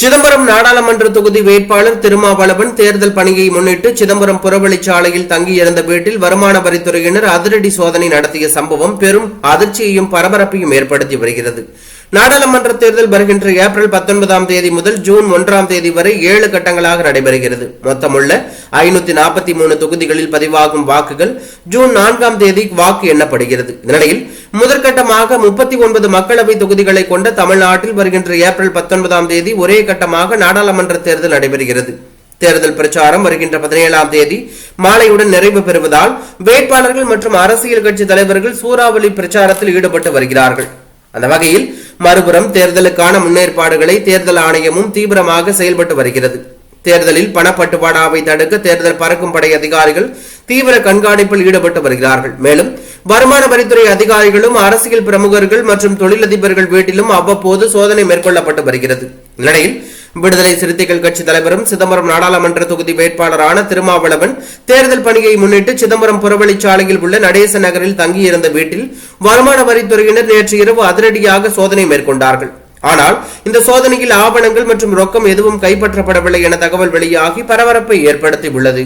சிதம்பரம் நாடாளுமன்ற தொகுதி வேட்பாளர் திருமாவளவன் தேர்தல் பணியை முன்னிட்டு சிதம்பரம் புறவழிச்சாலையில் தங்கியிருந்த வீட்டில் வருமான வரித்துறையினர் அதிரடி சோதனை நடத்திய சம்பவம் பெரும் அதிர்ச்சியையும் பரபரப்பையும் ஏற்படுத்தி வருகிறது. நாடாளுமன்ற தேர்தல் வருகின்ற ஏப்ரல் பத்தொன்பதாம் தேதி முதல் ஜூன் ஒன்றாம் தேதி வரை ஏழு கட்டங்களாக நடைபெறுகிறது. மொத்தமுள்ள ஐநூத்தி நாற்பத்தி மூணு தொகுதிகளில் பதிவாகும் வாக்குகள் ஜூன் நான்காம் தேதி வாக்கு எண்ணப்படுகிறது. இந்நிலையில் முதற்கட்டமாக முப்பத்தி ஒன்பது மக்களவை தொகுதிகளை கொண்ட தமிழ்நாட்டில் வருகின்ற ஏப்ரல் பத்தொன்பதாம் தேதி ஒரே கட்டமாக நாடாளுமன்ற தேர்தல் நடைபெறுகிறது. தேர்தல் பிரச்சாரம் வருகின்ற பதினேழாம் தேதி மாலையுடன் நிறைவு பெறுவதால் வேட்பாளர்கள் மற்றும் அரசியல் கட்சி தலைவர்கள் சூறாவளி பிரச்சாரத்தில் ஈடுபட்டு வருகிறார்கள். அந்த வகையில் மறுபுறம் தேர்தலுக்கான முன்னேற்பாடுகளை தேர்தல் ஆணையமும் தீவிரமாக செயல்பட்டு வருகிறது. தேர்தலில் பணப்பட்டுவாடாவை தடுக்க தேர்தல் பறக்கும் படை அதிகாரிகள் தீவிர கண்காணிப்பில் ஈடுபட்டு வருகிறார்கள். மேலும் வருமான வரித்துறை அதிகாரிகளும் அரசியல் பிரமுகர்கள் மற்றும் தொழிலதிபர்கள் வீட்டிலும் அவ்வப்போது சோதனை மேற்கொள்ளப்பட்டு வருகிறது. இந்நிலையில் விடுதலை சிறுத்தைகள் கட்சி தலைவரும் சிதம்பரம் நாடாளுமன்ற தொகுதி வேட்பாளரான திருமாவளவன் தேர்தல் பணியை முன்னிட்டு சிதம்பரம் புறவழிச்சாலையில் உள்ள நடேச நகரில் தங்கியிருந்த வீட்டில் வருமான வரித்துறையினர் நேற்று இரவு அதிரடியாக சோதனை மேற்கொண்டார்கள். ஆனால் இந்த சோதனையில் ஆவணங்கள் மற்றும் ரொக்கம் எதுவும் கைப்பற்றப்படவில்லை என தகவல் வெளியாகி பரபரப்பை ஏற்படுத்தியுள்ளது.